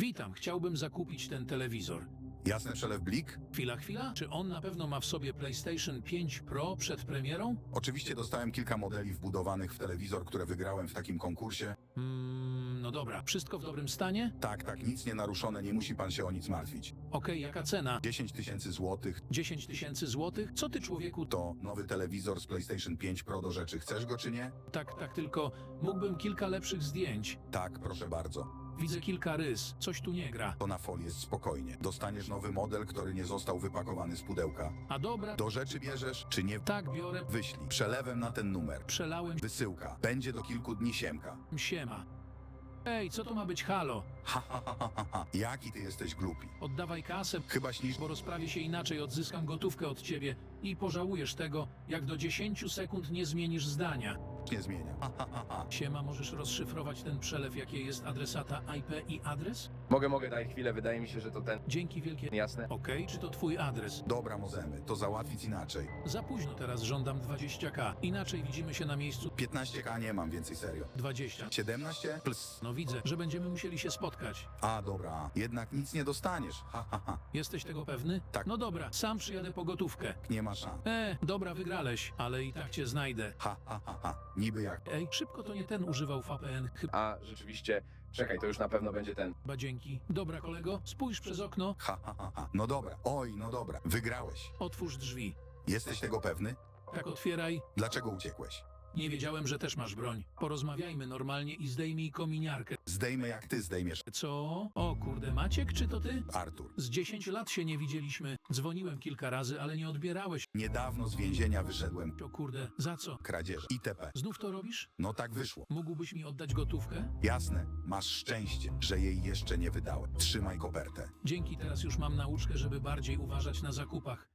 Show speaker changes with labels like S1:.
S1: Witam, chciałbym zakupić ten telewizor.
S2: Jasny przelew blik?
S1: Chwila, chwila. Czy on na pewno ma w sobie PlayStation 5 Pro przed premierą?
S2: Oczywiście dostałem kilka modeli wbudowanych w telewizor, które wygrałem w takim konkursie.
S1: Mm, no dobra, wszystko w dobrym stanie?
S2: Tak, tak, nic nie naruszone, nie musi pan się o nic martwić.
S1: Okej, jaka cena?
S2: 10 tysięcy złotych
S1: 10 tysięcy złotych? Co ty człowieku?
S2: to nowy telewizor z PlayStation 5 Pro do rzeczy. Chcesz go czy nie?
S1: Tak, tak, tylko mógłbym kilka lepszych zdjęć.
S2: Tak, proszę bardzo.
S1: Widzę kilka rys, coś tu nie gra.
S2: To na folię spokojnie. Dostaniesz nowy model, który nie został wypakowany z pudełka.
S1: A dobra,
S2: Do rzeczy bierzesz czy nie?
S1: tak biorę,
S2: Wyślij. Przelewem na ten numer.
S1: przelałem
S2: Wysyłka. Będzie do kilku dni siemka.
S1: siema. Ej, co to ma być halo?
S2: Ha, ha, ha, ha, ha, ha. Jaki ty jesteś głupi.
S1: Oddawaj kasę,
S2: Chyba śnisz...
S1: bo rozprawię się inaczej, odzyskam gotówkę od ciebie i pożałujesz tego, jak do 10 sekund nie zmienisz zdania.
S2: nie zmienia. Ha, ha, ha, ha.
S1: Siema, możesz rozszyfrować ten przelew, jakie jest adresata IP i adres?
S3: Mogę, mogę, daj chwilę, wydaje mi się, że to ten.
S1: Dzięki wielkie.
S3: Jasne.
S1: Okej, czy to twój adres?
S2: Dobra, możemy. To załatwić inaczej.
S1: Za późno teraz żądam 20k. Inaczej widzimy się na miejscu
S2: 15k nie mam więcej serio.
S1: 20.
S2: 17? Plus.
S1: No widzę, że będziemy musieli się spotkać.
S2: A, dobra. Jednak nic nie dostaniesz. Ha, ha, ha.
S1: Jesteś tego pewny?
S2: Tak.
S1: No dobra, sam przyjadę po gotówkę.
S2: Nie ma szans.
S1: E, dobra, wygrałeś, ale i tak cię znajdę.
S2: Ha, ha, ha, ha. Niby jak.
S1: Ej, szybko to nie ten używał VPN.
S3: A, rzeczywiście. Czekaj, to już na pewno będzie ten.
S1: Chyba dzięki. Dobra, kolego, spójrz przez okno,
S2: Ha, ha, ha, ha. No dobra. Oj, no dobra. Wygrałeś.
S1: otwórz drzwi.
S2: Jesteś tego pewny?
S1: Tak otwieraj.
S2: Dlaczego uciekłeś?
S1: Nie wiedziałem, że też masz broń. Porozmawiajmy normalnie i zdejmij kominiarkę.
S2: Zdejmę jak ty zdejmiesz.
S1: Co? O kurde, Maciek, czy to ty?
S2: Artur.
S1: Z 10 lat się nie widzieliśmy. Dzwoniłem kilka razy, ale nie odbierałeś.
S2: Niedawno z więzienia wyszedłem.
S1: O kurde, za co?
S2: Kradzież. ITP.
S1: Znów to robisz?
S2: No tak wyszło.
S1: Mógłbyś mi oddać gotówkę?
S2: Jasne. Masz szczęście, że jej jeszcze nie wydałem. Trzymaj kopertę.
S1: Dzięki, teraz już mam nauczkę, żeby bardziej uważać na zakupach.